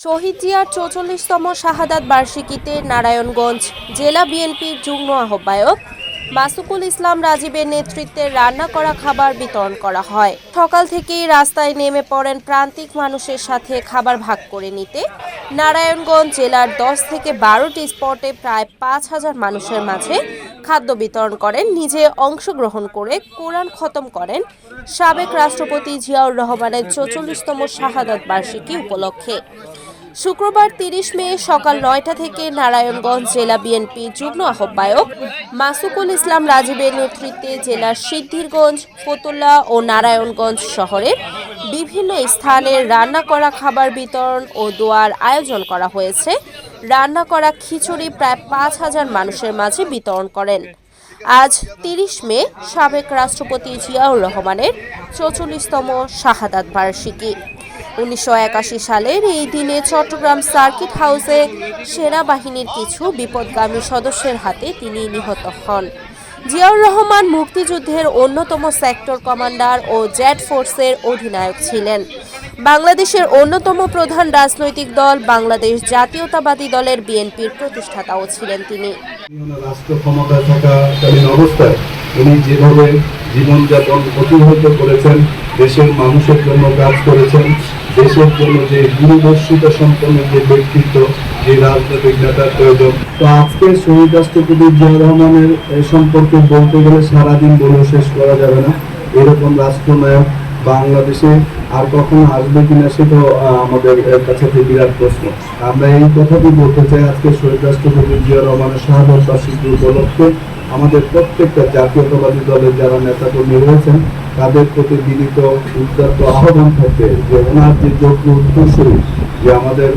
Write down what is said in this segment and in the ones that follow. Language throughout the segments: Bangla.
শহীদ জিয়ার চৌচল্লিশতম শাহাদাত বার্ষিকীতে নারায়ণগঞ্জ জেলা বিএনপির যুগ্ম আহ্বায়ক মাসুকুল ইসলাম রাজীবের নেতৃত্বে রান্না করা খাবার বিতরণ করা হয়। সকাল থেকেই রাস্তায় নেমে পড়েন প্রান্তিক মানুষের সাথে খাবার ভাগ করে নিতে। নারায়ণগঞ্জ জেলার দশ থেকে বারোটি স্পটে প্রায় পাঁচ হাজার মানুষের মাঝে খাদ্য বিতরণ করেন, নিজে অংশগ্রহণ করে কোরআন খতম করেন। সাবেক রাষ্ট্রপতি জিয়াউর রহমানের চৌচল্লিশতম শাহাদাত বার্ষিকী উপলক্ষে। শুক্রবার তিরিশ মে সকাল নয়টা থেকে নারায়ণগঞ্জ জেলা বিএনপি যুগ্ম আহ্বায়ক মাসুকুল ইসলাম রাজীবের নেতৃত্বে জেলার সিদ্ধিরগঞ্জ, ফতুল্লা ও নারায়ণগঞ্জ শহরের বিভিন্ন স্থানে রান্না করা খাবার বিতরণ ও দোয়ার আয়োজন করা হয়েছে। রান্না করা খিচুড়ি প্রায় পাঁচ হাজার মানুষের মাঝে বিতরণ করেন। আজ তিরিশ মে সাবেক রাষ্ট্রপতি জিয়াউর রহমানের চৌচল্লিশতম শাহাদাত বার্ষিকী। উনিশশো একাশি সালের এই দিনে চট্টগ্রাম সার্কিট হাউসে সেনাবাহিনীর কিছু বিপদগামী সদস্যের হাতে তিনি নিহত হন। জিয়াউর রহমান মুক্তিযুদ্ধের অন্যতম সেক্টর কমান্ডার ও জেড ফোর্সের অধিনায়ক ছিলেন। বাংলাদেশের অন্যতম প্রধান রাজনৈতিক দল, বাংলাদেশ জাতীয়তাবাদী দলের বিএনপির প্রতিষ্ঠাতাও ছিলেন তিনি। রাষ্ট্র থাকাকালীন অবস্থায় উনি যেভাবে জীবনযাপন অতিবাহিত করেছেন, দেশের মানুষের জন্য কাজ করেছেন দেশের জন্য যে দূরদর্শিতা সম্পন্ন যে ব্যক্তিত্ব, যে রাজনৈতিক নেতার প্রয়োজন তো আজকে শহীদ রাষ্ট্রপতি জিয়া রহমানের সম্পর্কে বলতে গেলে সারাদিন বলে শেষ করা যাবে না। এরকম রাষ্ট্রনায়ক বাংলাদেশে আর কখনো আসবে কিনা সেটাও আমাদের কাছে বিরাট প্রশ্ন। আমরা এই কথাটি বলতে চাই আজকে শহীদ রাষ্ট্রপতি জিয়া রহমানের শাহাদত বার্ষিকী উপলক্ষে। আমাদের প্রত্যেকটা জাতীয়তাবাদী দলের যারা নেতাকর্মী রয়েছেন, তাদের প্রতি বিনীত উদ্যত আহ্বান থাকবে যে ওনার যে যোগ্য উত্তরসূরি যে আমাদের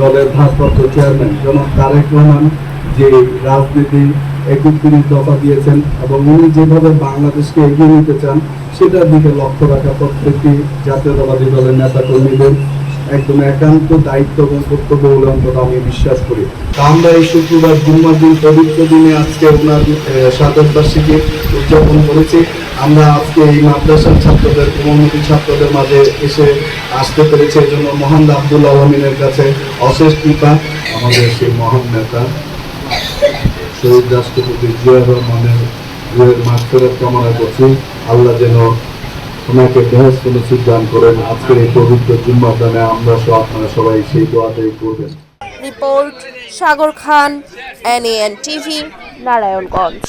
দলের ভারপ্রাপ্ত চেয়ারম্যান জনাব তারেক রহমান যে রাজনীতি একত্রিশ দফা দিয়েছেন এবং উনি যেভাবে বাংলাদেশকে এগিয়ে নিতে চান, সেটার দিকে লক্ষ্য রাখা প্রত্যেকটি জাতীয়তাবাদী দলের নেতা কর্মীদের একদম একান্ত দায়িত্ব এবং কর্তব্য বলে অন্তত আমি বিশ্বাস করি। আমরা এই শুক্রবার জুম্মার দিন, পবিত্র দিনে আজকে ওনার বার্ষিকী উদযাপন করেছি। আমরা আজকে এই মাদ্রাসার ছাত্রদের কোমলমতি ছাত্রদের মাঝে এসে আসতে পেরেছি। এই জন্য মহান আব্দুল আলমিনের কাছে অশেষ কৃপা। আমাদের সেই মহান নেতা শহীদ রাষ্ট্রপতি জিয়া রহমানের রুহের মাগফিরাত কামনা করছি। আল্লাহ যেন ওনাকে বেহেস কোনো দান করেন। আজকের এই পবিত্র জুম্মার দানে আমরা সহ আপনারা সবাই সেই দোয়াটাই করবেন। Report Sagar Khan NN TV Narayanganj.